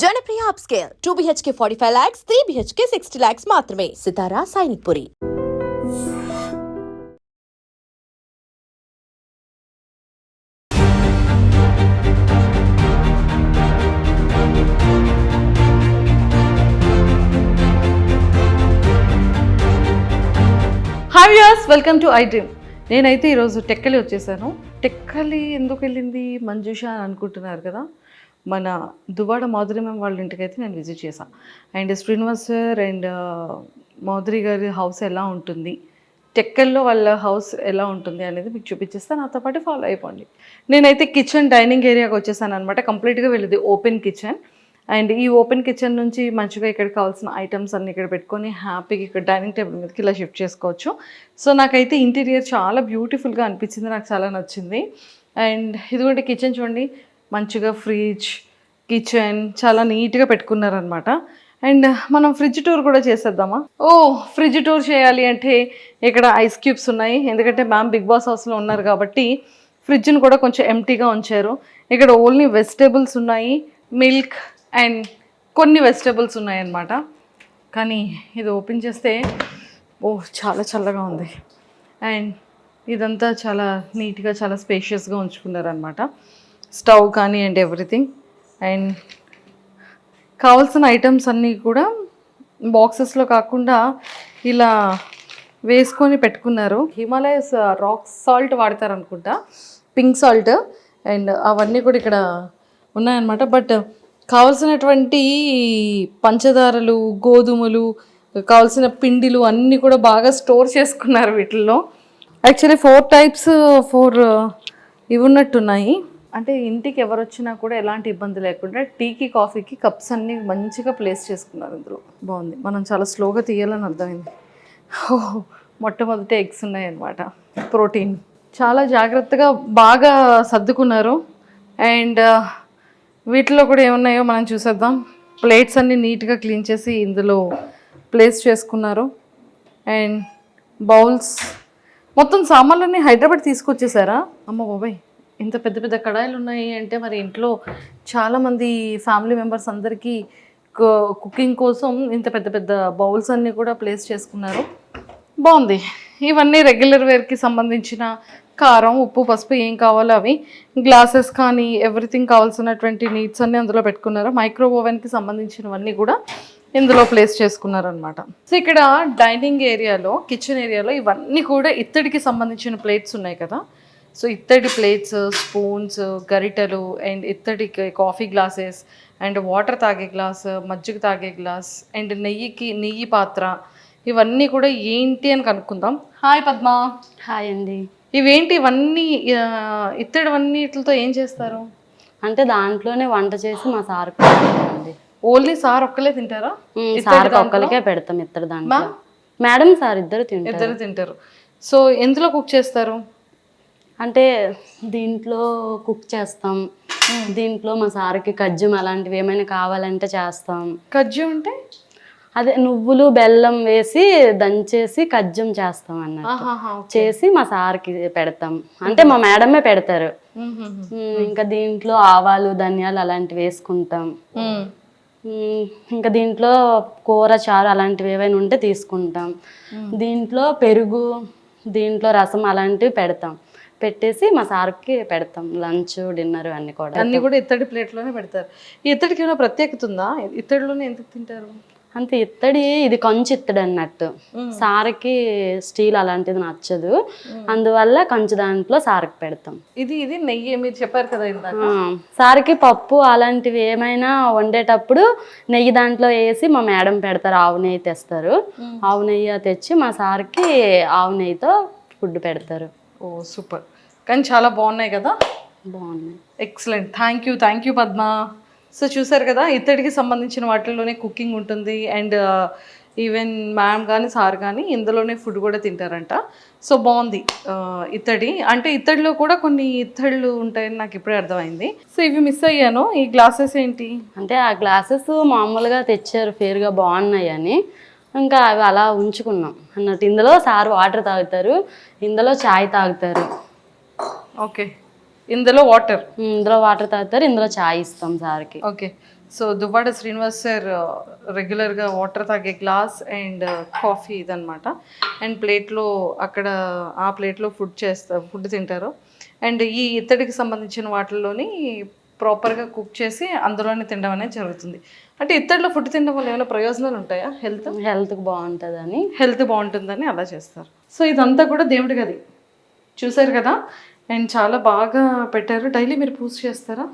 Janapriya up scale two BHK forty five lakhs three BHK sixty lakhs మాత్రమే. Sitara Sainikpuri. Hi viewers welcome to iDream నేనైతే ఈరోజు టెక్కలి వచ్చేసాను. టెక్కలి ఎందుకు వెళ్ళింది? మంజుష అని అనుకుంటున్నారు కదా? మన దువాడ మాధురి మ్యామ్ వాళ్ళ ఇంటికి అయితే నేను విజిట్ చేశాను and Srinivas sir and Madhuri గారి హౌస్ ఎలా ఉంటుంది? టెక్కల్లో వాళ్ళ హౌస్ ఎలా ఉంటుంది అనేది మీకు చూపించేస్తా. నాతో పాటు ఫాలో అయిపోండి. నేనైతే కిచెన్ డైనింగ్ ఏరియాకి వచ్చేసాను అనమాట కంప్లీట్గా వెళ్ళేది ఓపెన్ కిచెన్ అండ్ ఈ ఓపెన్ కిచెన్ నుంచి మంచిగా ఇక్కడ కావాల్సిన ఐటమ్స్ అన్ని ఇక్కడ పెట్టుకొని హ్యాపీగా ఇక్కడ డైనింగ్ టేబుల్ మీదకి ఇలా షిఫ్ట్ చేసుకోవచ్చు. సో నాకైతే ఇంటీరియర్ చాలా బ్యూటిఫుల్గా అనిపించింది. నాకు చాలా నచ్చింది. అండ్ ఇదిగోండి కిచెన్ చూడండి. మంచిగా ఫ్రిడ్జ్ కిచెన్ చాలా నీట్గా పెట్టుకున్నారనమాట అండ్ మనం ఫ్రిడ్జ్ టూర్ కూడా చేసేద్దామా? ఓ ఫ్రిడ్జ్ టూర్ చేయాలి అంటే ఇక్కడ ఐస్ క్యూబ్స్ ఉన్నాయి. ఎందుకంటే మ్యామ్ బిగ్ బాస్ హౌస్లో ఉన్నారు కాబట్టి ఫ్రిడ్జ్ని కూడా కొంచెం ఎంటీగా ఉంచారు. ఇక్కడ ఓన్లీ వెజిటేబుల్స్ ఉన్నాయి మిల్క్ అండ్ కొన్ని వెజిటేబుల్స్ ఉన్నాయన్నమాట. కానీ ఇది ఓపెన్ చేస్తే ఓ చాలా చల్లగా ఉంది. అండ్ ఇదంతా చాలా నీట్గా చాలా స్పేషియస్గా ఉంచుకున్నారనమాట స్టవ్ కానీ అండ్ ఎవ్రీథింగ్. అండ్ కావాల్సిన ఐటమ్స్ అన్నీ కూడా బాక్సెస్లో కాకుండా ఇలా వేసుకొని పెట్టుకున్నారు. హిమాలయస్ రాక్ సాల్ట్ వాడతారు అనుకుంటా పింక్ సాల్ట్ అండ్ అవన్నీ కూడా ఇక్కడ ఉన్నాయన్నమాట. బట్ కావాల్సినటువంటి పంచదారలు గోధుమలు కావాల్సిన పిండిలు అన్నీ కూడా బాగా స్టోర్ చేసుకున్నారు వీటిల్లో. యాక్చువల్లీ ఫోర్ టైప్స్ ఫోర్ ఇవి ఉన్నట్టున్నాయి. అంటే ఇంటికి ఎవరు వచ్చినా కూడా ఎలాంటి ఇబ్బంది లేకుండా టీకి కాఫీకి కప్స్ అన్నీ మంచిగా ప్లేస్ చేసుకున్నారు ఇందులో. బాగుంది. మనం చాలా స్లోగా తీయాలని అర్థమైంది. ఓహో మొట్టమొదటి ఎగ్స్ ఉన్నాయన్నమాట. ప్రోటీన్. చాలా జాగ్రత్తగా బాగా సర్దుకున్నారు. అండ్ వీటిలో కూడా ఏమున్నాయో మనం చూసేద్దాం. ప్లేట్స్ అన్నీ నీట్గా క్లీన్ చేసి ఇందులో ప్లేస్ చేసుకున్నారు. And bowls. మొత్తం సామాన్లన్నీ హైదరాబాద్ తీసుకొచ్చేసారా? అమ్మ బాబాయ్. ఇంత పెద్ద పెద్ద కడాయిలు ఉన్నాయి అంటే మరి ఇంట్లో చాలామంది ఫ్యామిలీ మెంబర్స్ అందరికీ కుకింగ్ కోసం ఇంత పెద్ద పెద్ద బౌల్స్ అన్నీ కూడా ప్లేస్ చేసుకున్నారు. బాగుంది. ఇవన్నీ రెగ్యులర్ వేర్కి సంబంధించిన కారం ఉప్పు పసుపు ఏం కావాలో అవి. గ్లాసెస్ కానీ ఎవ్రీథింగ్ కావాల్సినటువంటి నీడ్స్ అన్నీ అందులో పెట్టుకున్నారు. మైక్రో ఓవెన్కి సంబంధించినవన్నీ కూడా ఇందులో ప్లేస్ చేసుకున్నారనమాట సో ఇక్కడ డైనింగ్ ఏరియాలో కిచెన్ ఏరియాలో ఇవన్నీ కూడా ఇత్తడికి సంబంధించిన ప్లేట్స్ ఉన్నాయి కదా. సో ఇత్తడి ప్లేట్స్ స్పూన్స్ గరిటెలు అండ్ ఇత్తడి కాఫీ గ్లాసెస్ అండ్ వాటర్ తాగే గ్లాస్ మజ్జిగ తాగే గ్లాస్ అండ్ నెయ్యికి నెయ్యి పాత్ర ఇవన్నీ కూడా ఏంటి అని కనుక్కుందాం. హాయ్ పద్మ. హాయ్ అండి. ఇవేంటి ఇవన్నీ ఇత్తడివన్నిటితో ఏం చేస్తారు? అంటే దాంట్లోనే వంట చేసి మా సార్ అండి ఓన్లీ సార్ ఒక్కలే తింటారా? సార్ ఒక్కరికే పెడతాం ఇద్దరు దాంట్లో. మేడం సార్ ఇద్దరు తింటారు. ఇద్దరు తింటారు. సో ఎందులో కుక్ చేస్తారు? అంటే దీంట్లో కుక్ చేస్తాం. దీంట్లో మా సార్కి కజ్జం అలాంటివి ఏమైనా కావాలంటే చేస్తాం. కజ్జు అంటే? అదే నువ్వులు బెల్లం వేసి దంచేసి కజ్జం చేస్తాం అన్నట్టు. ఆహాహా. చేసి మా సార్కి పెడతాం. అంటే మా మేడమే పెడతారు. ఇంకా దీంట్లో ఆవాలు ధనియాలు అలాంటివి వేసుకుంటాం. ఇంకా దీంట్లో కూర చారు అలాంటివి ఏవైనా ఉంటే తీసుకుంటాం. దీంట్లో పెరుగు దీంట్లో రసం అలాంటివి పెడతాం. పెట్టేసి మా సార్కి పెడతాం. లంచ్ డిన్నర్ అన్నీ కూడా. అన్ని కూడా ఇత్తడి ప్లేట్లోనే పెడతారు. ఈ ఇత్తడికి ఏమైనా ప్రత్యేకత ఉందా? ఇత్తడిలోనే ఎందుకు తింటారు? అంతే ఇత్తడి ఇది కంచు ఇత్తడి అన్నట్టు. సార్కి స్టీల్ అలాంటిది నచ్చదు. అందువల్ల కంచు దాంట్లో సార్కి పెడతాం. ఇది ఇది నెయ్యి మీరు చెప్పారు కదా సార్కి పప్పు అలాంటివి ఏమైనా వండేటప్పుడు నెయ్యి దాంట్లో వేసి మా మేడం పెడతారు ఆవు నెయ్యి తెస్తారు. ఆవు నెయ్యి తెచ్చి మా సార్కి ఆవు నెయ్యితో ఫుడ్ పెడతారు. Oh super. కానీ చాలా బాగున్నాయి కదా? బాగుంది excellent thank you thank you Padma so చూసారు కదా ఇత్తడికి సంబంధించిన వాటిల్లోనే కుకింగ్ ఉంటుంది అండ్ ఈవెన్ మ్యామ్ కానీ సార్ కానీ ఇందులోనే ఫుడ్ కూడా తింటారంట. సో బాగుంది ఆ, ఇత్తడి. అంటే ఇత్తడిలో కూడా కొన్ని ఇత్తళ్ళు ఉంటాయని నాకు ఇప్పుడే అర్థమైంది. సో ఇవి మిస్ అయ్యాను. ఈ గ్లాసెస్ ఏంటి? అంటే ఆ గ్లాసెస్ మామూలుగా తెచ్చారు ఫేర్గా బాగున్నాయి అని. ఇంకా అవి అలా ఉంచుకున్నాం. అన్నట్టు ఇందులో సార్ వాటర్ తాగుతారు ఇందులో చాయ్ తాగుతారు. ఓకే ఇందులో వాటర్ ఇందులో వాటర్ తాగుతారు ఇందులో చాయ్ ఇస్తాం సార్కి. Okay so Duvvada Srinivas sir రెగ్యులర్గా వాటర్ తాగే గ్లాస్ అండ్ కాఫీ ఇదనమాట అండ్ ప్లేట్లో అక్కడ ఆ ప్లేట్లో ఫుడ్ చేస్తారు ఫుడ్ తింటారు. అండ్ ఈ ఇత్తడికి సంబంధించిన వాటిల్లోని ప్రాపర్గా కుక్ చేసి అందులోనే తినడం అనేది జరుగుతుంది. అంటే ఇత్తడిలో ఫుడ్ తినడం వల్ల ఏమైనా ప్రయోజనాలు ఉంటాయా? హెల్త్ హెల్త్కి బాగుంటుందని. హెల్త్ బాగుంటుందని అలా చేస్తారు. సో ఇదంతా కూడా దేవుడి గది. చూసారు కదా? అండ్ చాలా బాగా పెట్టారు. డైలీ మీరు పూజ చేస్తారా.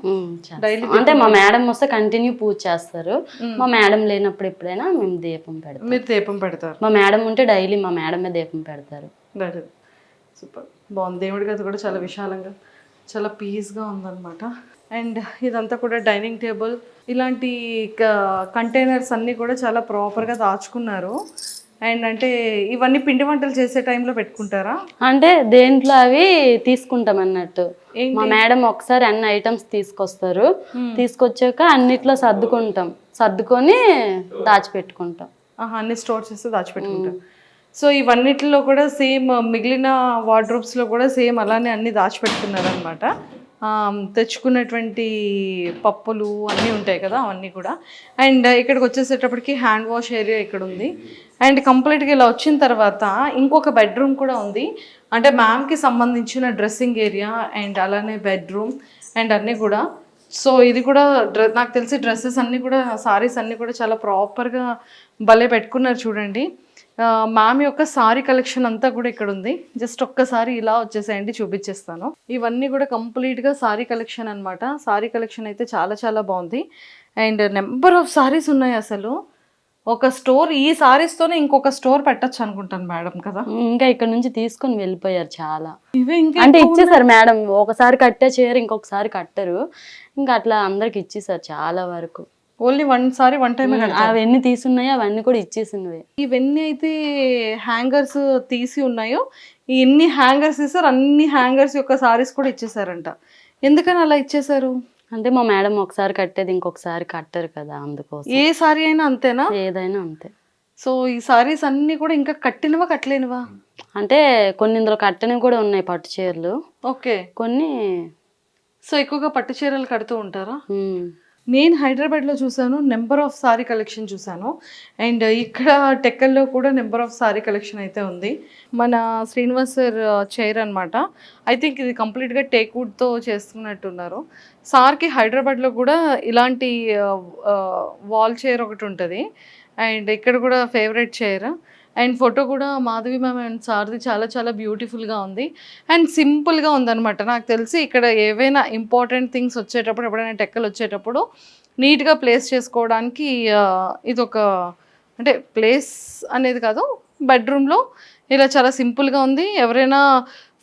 డైలీ అంటే మా మేడం వస్తే కంటిన్యూ పూజ చేస్తారు. మా మేడం లేనప్పుడు ఎప్పుడైనా మేము దీపం పెడతాం. మీరు దీపం పెడతారు. మా మేడం ఉంటే డైలీ మా మేడమే దీపం పెడతారు. సూపర్ బాగుంది. దేవుడి గది కూడా చాలా విశాలంగా చాలా పీస్గా ఉందన్నమాట. అండ్ ఇదంతా కూడా డైనింగ్ టేబుల్. ఇలాంటి కంటైనర్స్ అన్నీ కూడా చాలా ప్రాపర్గా దాచుకున్నారు. అండ్ అంటే ఇవన్నీ పిండి వంటలు చేసే టైంలో పెట్టుకుంటారా? అంటే దేంట్లో అవి తీసుకుంటాం అన్నట్టు. మా మేడం ఒకసారి అన్ని ఐటమ్స్ తీసుకొస్తారు. తీసుకొచ్చాక అన్నిట్లో సర్దుకుంటాం. సర్దుకొని దాచిపెట్టుకుంటాం. అన్ని స్టోర్ చేస్తే దాచిపెట్టుకుంటారు. సో ఇవన్నిటిలో కూడా సేమ్ మిగిలిన వార్డ్రోబ్స్లో కూడా సేమ్ అలానే అన్ని దాచిపెట్టుకున్నారు అనమాట తెచ్చుకున్నటువంటి పప్పులు అన్నీ ఉంటాయి కదా అవన్నీ కూడా. అండ్ ఇక్కడికి వచ్చేసేటప్పటికి హ్యాండ్ వాష్ ఏరియా ఇక్కడ ఉంది. అండ్ కంప్లీట్గా ఇలా వచ్చిన తర్వాత ఇంకొక బెడ్రూమ్ కూడా ఉంది. అంటే మ్యామ్కి సంబంధించిన డ్రెస్సింగ్ ఏరియా అండ్ అలానే బెడ్రూమ్ అండ్ అన్నీ కూడా. సో ఇది కూడా నాకు తెలిసి డ్రెస్సెస్ అన్నీ కూడా సారీస్ అన్నీ కూడా చాలా ప్రాపర్గా భలే పెట్టుకున్నారు చూడండి. మ్యామ్ యొక్క సారీ కలెక్షన్ అంతా కూడా ఇక్కడ ఉంది జస్ట్ ఒక్కసారి ఇలా వచ్చేసేయండి చూపించేస్తాను ఇవన్నీ కూడా కంప్లీట్గా సారీ కలెక్షన్ అన్నమాట. సారీ కలెక్షన్ అయితే చాలా చాలా బాగుంది. అండ్ నెంబర్ ఆఫ్ సారీస్ ఉన్నాయి అసలు. ఒక స్టోర్ ఈ సారీస్తోనే ఇంకొక స్టోర్ పెట్టచ్చు అనుకుంటాను మేడం కదా. ఇంకా ఇక్కడ నుంచి తీసుకొని వెళ్ళిపోయారు చాలా. ఇవే ఇంకా అంటే ఇచ్చేసారు మేడం ఒకసారి కట్టే చీర ఇంకొకసారి కట్టరు. ఇంకా అట్లా అందరికి ఇచ్చేసారు చాలా వరకు. Only one sari one time అవన్నీ తీసున్నాయి అవన్నీ కూడా ఇచ్చేసినవి. ఇవన్నీ అయితే హ్యాంగర్స్ తీసి ఉన్నాయో ఎన్ని హ్యాంగర్స్ ఇస్తారు అన్ని హ్యాంగర్స్ యొక్క సారీస్ కూడా ఇచ్చేసారంట. ఎందుకని అలా ఇచ్చేసారు? అంటే మా మేడం ఒకసారి కట్టేది ఇంకొకసారి కట్టరు కదా అందుకోసం. ఏ సారీ అయినా అంతేనా? ఏదైనా అంతే. సో ఈ సారీస్ అన్ని కూడా ఇంకా కట్టినవా కట్టలేనివా? అంటే కొన్ని ఇందులో కట్టనివి కూడా ఉన్నాయి పట్టు చీరలు. ఓకే. కొన్ని సో ఎక్కువగా పట్టు చీరలు కడుతూ ఉంటారా? నేను హైదరాబాద్లో చూసాను నెంబర్ ఆఫ్ సారీ కలెక్షన్ చూసాను అండ్ ఇక్కడ టెక్కల్లో కూడా నెంబర్ ఆఫ్ సారీ కలెక్షన్ అయితే ఉంది. మన శ్రీనివాస్ సార్ చైర్ అనమాట ఐ థింక్ ఇది కంప్లీట్గా టేక్వుడ్తో చేస్తున్నట్టున్నారు. సార్కి హైదరాబాద్లో కూడా ఇలాంటి వాల్ చైర్ ఒకటి ఉంటుంది. అండ్ ఇక్కడ కూడా ఫేవరెట్ చైర్ అండ్ ఫోటో కూడా మాధవి మ్యామ్ అండ్ సార్ది చాలా చాలా బ్యూటిఫుల్గా ఉంది. అండ్ సింపుల్గా ఉందన్నమాట. నాకు తెలిసి ఇక్కడ ఏవైనా ఇంపార్టెంట్ థింగ్స్ వచ్చేటప్పుడు ఎప్పుడైనా టెక్కలు వచ్చేటప్పుడు నీట్గా ప్లేస్ చేసుకోవడానికి ఇది ఒక అంటే ప్లేస్ అనేది కాదు బెడ్రూమ్లో ఇలా చాలా సింపుల్గా ఉంది. ఎవరైనా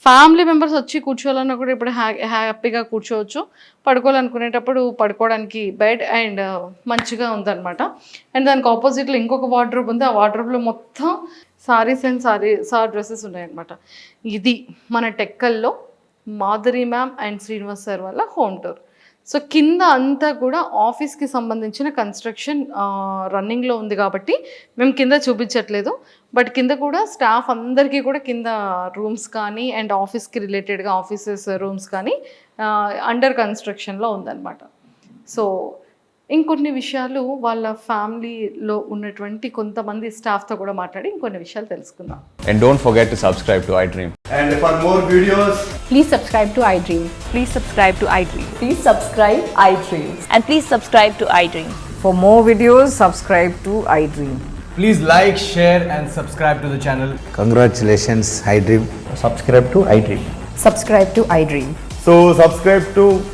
ఫ్యామిలీ మెంబర్స్ వచ్చి కూర్చోవాలన్నా కూడా ఇప్పుడు హ్యా హ్యాపీగా కూర్చోవచ్చు. పడుకోవాలనుకునేటప్పుడు పడుకోవడానికి బెడ్ అండ్ uh, మంచిగా ఉందన్నమాట. అండ్ దానికి ఆపోజిట్లో ఇంకొక వార్డ్రోబ్ ఉంది. ఆ వార్డ్రోబ్లో మొత్తం saris and sorry sir dresses ఉన్నాయన్నమాట. ఇది మన టెక్కల్లో Madhuri ma'am and Srinivas sir వల్ల హోమ్ టూర్ సో కింద అంతా కూడా ఆఫీస్కి సంబంధించిన కన్స్ట్రక్షన్ రన్నింగ్లో ఉంది కాబట్టి మేము కింద చూపించట్లేదు. బట్ కింద కూడా స్టాఫ్ అందరికీ కూడా కింద రూమ్స్ కానీ అండ్ ఆఫీస్కి రిలేటెడ్గా ఆఫీసెస్ రూమ్స్ కానీ అండర్ కన్స్ట్రక్షన్లో ఉందన్నమాట. సో ఇంకొన్ని విషయాలు వాళ్ళ ఫ్యామిలీలో ఉన్నటువంటి కొంతమంది స్టాఫ్తో కూడా మాట్లాడి ఇంకొన్ని విషయాలు తెలుసుకుందాం And don't forget to subscribe to iDream. And for more videos, Please subscribe to iDream. Please subscribe to iDream. Please subscribe iDream. And please subscribe to iDream. For more videos, subscribe to iDream. please like, share, and subscribe to the channel. Congratulations, iDream. Subscribe to iDream. Subscribe to iDream. So, subscribe to iDream Media. I